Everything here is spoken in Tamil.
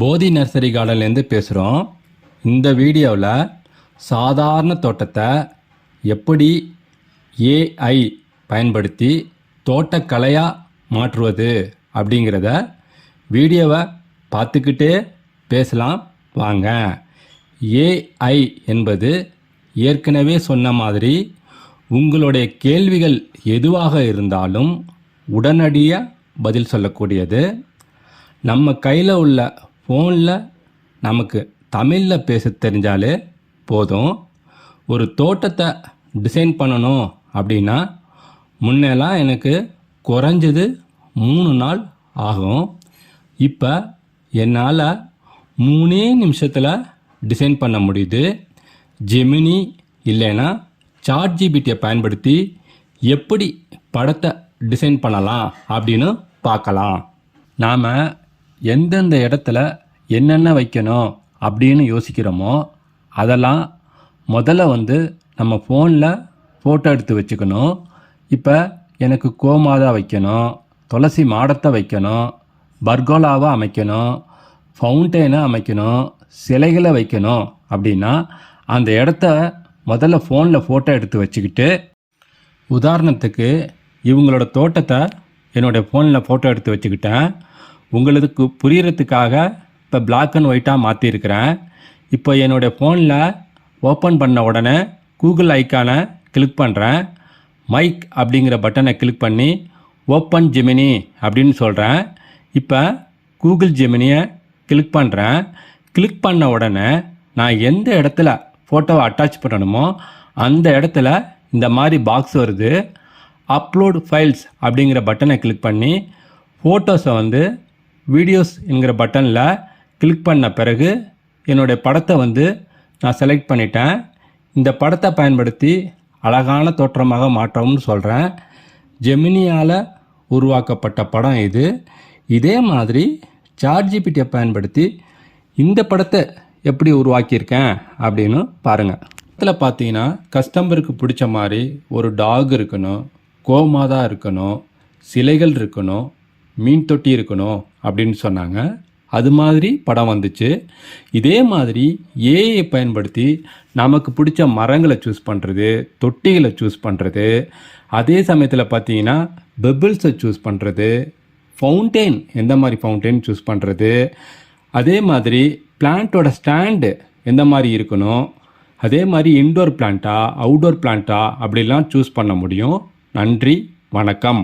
போதி நர்சரி கார்டன்லேருந்து பேசுகிறோம் இந்த வீடியோவில் சாதாரண தோட்டத்தை எப்படி ஏஐ பயன்படுத்தி தோட்டக்கலையாக மாற்றுவது அப்படிங்கிறத வீடியோவை பார்த்துக்கிட்டே பேசலாம். வாங்க. ஏஐ என்பது ஏற்கனவே சொன்ன மாதிரி உங்களுடைய கேள்விகள் எதுவாக இருந்தாலும் உடனடியாக பதில் சொல்லக்கூடியது. நம்ம கையில் உள்ள ஃபோனில் நமக்கு தமிழில் பேச தெரிஞ்சாலே போதும். ஒரு தோட்டத்தை டிசைன் பண்ணணும் அப்படின்னா முன்னெல்லாம் எனக்கு குறைஞ்சது மூணு நாள் ஆகும். இப்போ என்னால் மூணே நிமிஷத்தில் டிசைன் பண்ண முடியுது. ஜெமினி இல்லைன்னா சாட் ஜிபிடியை பயன்படுத்தி எப்படி படத்தை டிசைன் பண்ணலாம் அப்படின்னு பார்க்கலாம். நாம் எந்தெந்த இடத்துல என்னென்ன வைக்கணும் அப்படின்னு யோசிக்கிறோமோ அதெல்லாம் முதல்ல வந்து நம்ம ஃபோனில் ஃபோட்டோ எடுத்து வச்சுக்கணும். இப்போ எனக்கு கோமாதா வைக்கணும் துளசி மாடத்தை வைக்கணும் பர்கோலாவை அமைக்கணும் ஃபவுண்டெயினை அமைக்கணும் சிலைகளை வைக்கணும் அப்படின்னா அந்த இடத்த முதல்ல ஃபோனில் ஃபோட்டோ எடுத்து வச்சுக்கிட்டு உதாரணத்துக்கு இவங்களோட தோட்டத்தை என்னுடைய ஃபோனில் ஃபோட்டோ எடுத்து வச்சுக்கிட்டேன். உங்களுக்கு புரியறதுக்காக இப்போ பிளாக் அண்ட் ஒயிட்டாக மாற்றிருக்கிறேன் இப்போ என்னுடைய ஃபோனில் ஓப்பன் பண்ண உடனே கூகுள் ஐக்கானை கிளிக் பண்ணுறேன் மைக் அப்படிங்கிற பட்டனை கிளிக் பண்ணி ஓப்பன் ஜெமினி அப்படின்னு சொல்கிறேன் இப்போ கூகுள் ஜெமினியை கிளிக் பண்ணுறேன் கிளிக் பண்ண உடனே நான் எந்த இடத்துல ஃபோட்டோவை அட்டாச் பண்ணணுமோ அந்த இடத்துல இந்த மாதிரி பாக்ஸ் வருது. அப்லோட் ஃபைல்ஸ் அப்படிங்கிற பட்டனை கிளிக் பண்ணி ஃபோட்டோஸை வந்து வீடியோஸ் என்கிற பட்டனில் கிளிக் பண்ண பிறகு என்னுடைய படத்தை வந்து நான் செலக்ட் பண்ணிட்டேன். இந்த படத்தை பயன்படுத்தி அழகான தோற்றமாக மாற்றவும்னு சொல்கிறேன் ஜெமினியால் உருவாக்கப்பட்ட படம் இது. இதே மாதிரி சார்ஜிபிட்டியை பயன்படுத்தி இந்த படத்தை எப்படி உருவாக்கியிருக்கேன் அப்படின்னு பாருங்கள் இதில் பார்த்தீங்கன்னா கஸ்டமருக்கு பிடிச்ச மாதிரி ஒரு டாக் இருக்கணும் கோமாதா இருக்கணும் சிலைகள் இருக்கணும் மீன் தொட்டி இருக்கணும் அப்படின்னு சொன்னாங்க. அது மாதிரி படம் வந்துச்சு. இதே மாதிரி ஏஐ பயன்படுத்தி நமக்கு பிடிச்ச மரங்களை சூஸ் பண்ணுறது தொட்டிகளை சூஸ் பண்ணுறது அதே சமயத்தில் பார்த்தீங்கன்னா பெபிள்ஸை சூஸ் பண்ணுறது ஃபவுண்டெயின் எந்த மாதிரி ஃபவுண்டெயின் சூஸ் பண்ணுறது அதே மாதிரி பிளான்ட்டோட ஸ்டாண்டு எந்த மாதிரி இருக்கணும் அதே மாதிரி இன்டோர் பிளான்ட்டா அவுட்டோர் பிளான்ட்டா அப்படிலாம் சூஸ் பண்ண முடியும். நன்றி வணக்கம்.